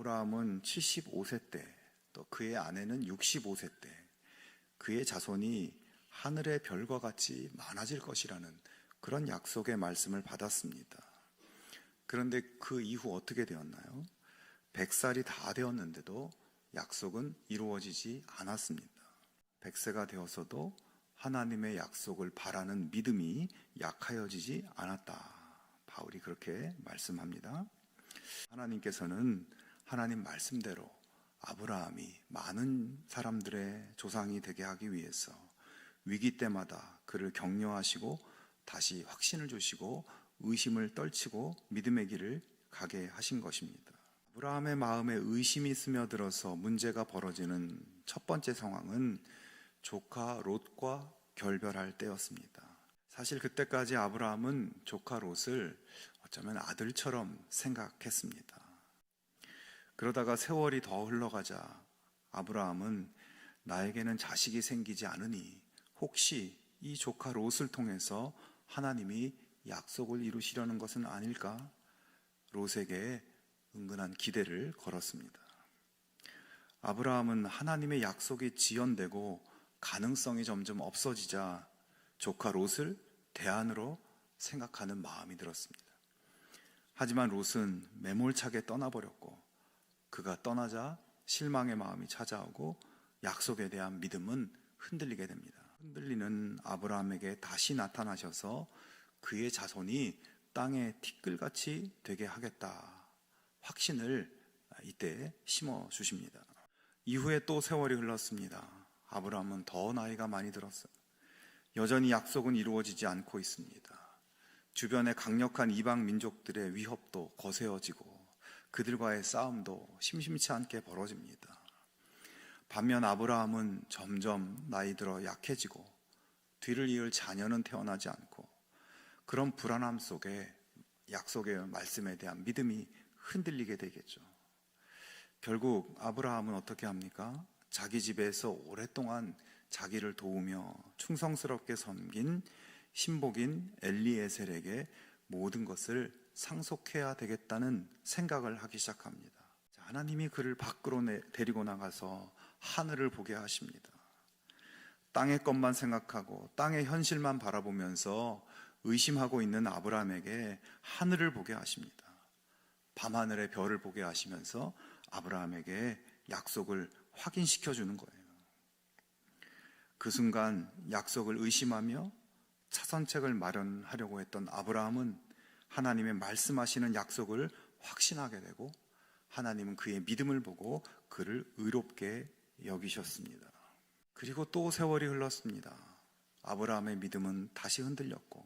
아브라함은 75세 때, 또 그의 아내는 65세 때, 그의 자손이 하늘의 별과 같이 많아질 것이라는 그런 약속의 말씀을 받았습니다. 그런데 그 이후 어떻게 되었나요? 100살이 다 되었는데도 약속은 이루어지지 않았습니다. 100세가 되어서도 하나님의 약속을 바라는 믿음이 약하여지지 않았다. 바울이 그렇게 말씀합니다. 하나님께서는 하나님 말씀대로 아브라함이 많은 사람들의 조상이 되게 하기 위해서 위기 때마다 그를 격려하시고 다시 확신을 주시고 의심을 떨치고 믿음의 길을 가게 하신 것입니다. 아브라함의 마음에 의심이 스며들어서 문제가 벌어지는 첫 번째 상황은 조카 롯과 결별할 때였습니다. 사실 그때까지 아브라함은 조카 롯을 어쩌면 아들처럼 생각했습니다. 그러다가 세월이 더 흘러가자 아브라함은 나에게는 자식이 생기지 않으니 혹시 이 조카 롯을 통해서 하나님이 약속을 이루시려는 것은 아닐까? 롯에게 은근한 기대를 걸었습니다. 아브라함은 하나님의 약속이 지연되고 가능성이 점점 없어지자 조카 롯을 대안으로 생각하는 마음이 들었습니다. 하지만 롯은 매몰차게 떠나버렸고 그가 떠나자 실망의 마음이 찾아오고 약속에 대한 믿음은 흔들리게 됩니다. 흔들리는 아브라함에게 다시 나타나셔서 그의 자손이 땅에 티끌같이 되게 하겠다. 확신을 이때 심어 주십니다. 이후에 또 세월이 흘렀습니다. 아브라함은 더 나이가 많이 들었어요. 여전히 약속은 이루어지지 않고 있습니다. 주변의 강력한 이방 민족들의 위협도 거세어지고 그들과의 싸움도 심심치 않게 벌어집니다. 반면 아브라함은 점점 나이 들어 약해지고 뒤를 이을 자녀는 태어나지 않고 그런 불안함 속에 약속의 말씀에 대한 믿음이 흔들리게 되겠죠. 결국 아브라함은 어떻게 합니까? 자기 집에서 오랫동안 자기를 도우며 충성스럽게 섬긴 신복인 엘리에셀에게 모든 것을 상속해야 되겠다는 생각을 하기 시작합니다. 하나님이 그를 밖으로 데리고 나가서 하늘을 보게 하십니다. 땅의 것만 생각하고 땅의 현실만 바라보면서 의심하고 있는 아브라함에게 하늘을 보게 하십니다. 밤하늘의 별을 보게 하시면서 아브라함에게 약속을 확인시켜 주는 거예요. 그 순간 약속을 의심하며 차선책을 마련하려고 했던 아브라함은 하나님의 말씀하시는 약속을 확신하게 되고 하나님은 그의 믿음을 보고 그를 의롭게 여기셨습니다. 그리고 또 세월이 흘렀습니다. 아브라함의 믿음은 다시 흔들렸고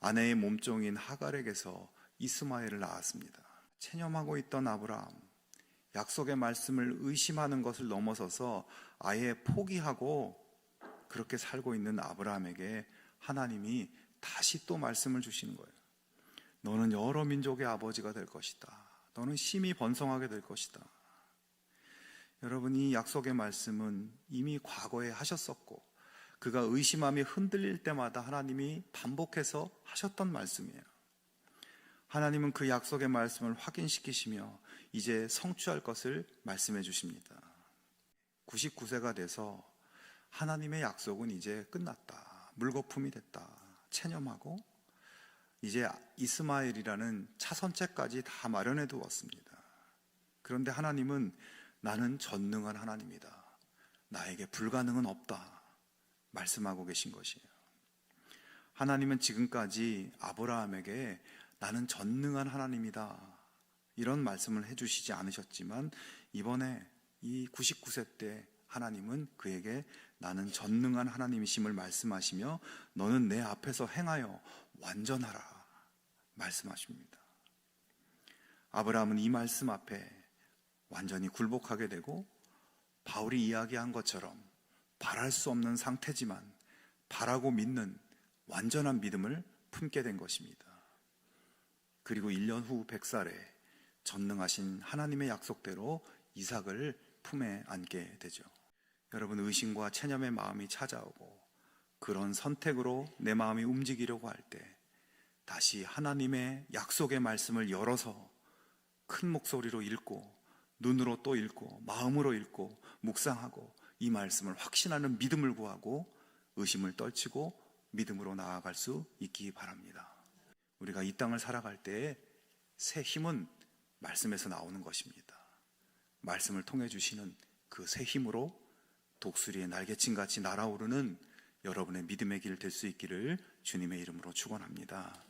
아내의 몸종인 하갈에게서 이스마엘을 낳았습니다. 체념하고 있던 아브라함, 약속의 말씀을 의심하는 것을 넘어서서 아예 포기하고 그렇게 살고 있는 아브라함에게 하나님이 다시 또 말씀을 주시는 거예요. 너는 여러 민족의 아버지가 될 것이다. 너는 심히 번성하게 될 것이다. 여러분, 이 약속의 말씀은 이미 과거에 하셨었고, 그가 의심함이 흔들릴 때마다 하나님이 반복해서 하셨던 말씀이에요. 하나님은 그 약속의 말씀을 확인시키시며 이제 성취할 것을 말씀해 주십니다. 99세가 돼서 하나님의 약속은 이제 끝났다. 물거품이 됐다. 체념하고 이제 이스마엘이라는 차선책까지 다 마련해 두었습니다. 그런데 하나님은 나는 전능한 하나님이다. 나에게 불가능은 없다. 말씀하고 계신 것이에요. 하나님은 지금까지 아브라함에게 나는 전능한 하나님이다. 이런 말씀을 해주시지 않으셨지만 이번에 이 99세 때 하나님은 그에게 나는 전능한 하나님이심을 말씀하시며 너는 내 앞에서 행하여 완전하라 말씀하십니다. 아브라함은 이 말씀 앞에 완전히 굴복하게 되고 바울이 이야기한 것처럼 바랄 수 없는 상태지만 바라고 믿는 완전한 믿음을 품게 된 것입니다. 그리고 1년 후 100살에 전능하신 하나님의 약속대로 이삭을 품에 안게 되죠. 여러분 의심과 체념의 마음이 찾아오고 그런 선택으로 내 마음이 움직이려고 할 때 다시 하나님의 약속의 말씀을 열어서 큰 목소리로 읽고 눈으로 또 읽고 마음으로 읽고 묵상하고 이 말씀을 확신하는 믿음을 구하고 의심을 떨치고 믿음으로 나아갈 수 있기 바랍니다. 우리가 이 땅을 살아갈 때에 새 힘은 말씀에서 나오는 것입니다. 말씀을 통해 주시는 그 새 힘으로 독수리의 날개친 같이 날아오르는 여러분의 믿음의 길 될 수 있기를 주님의 이름으로 축원합니다.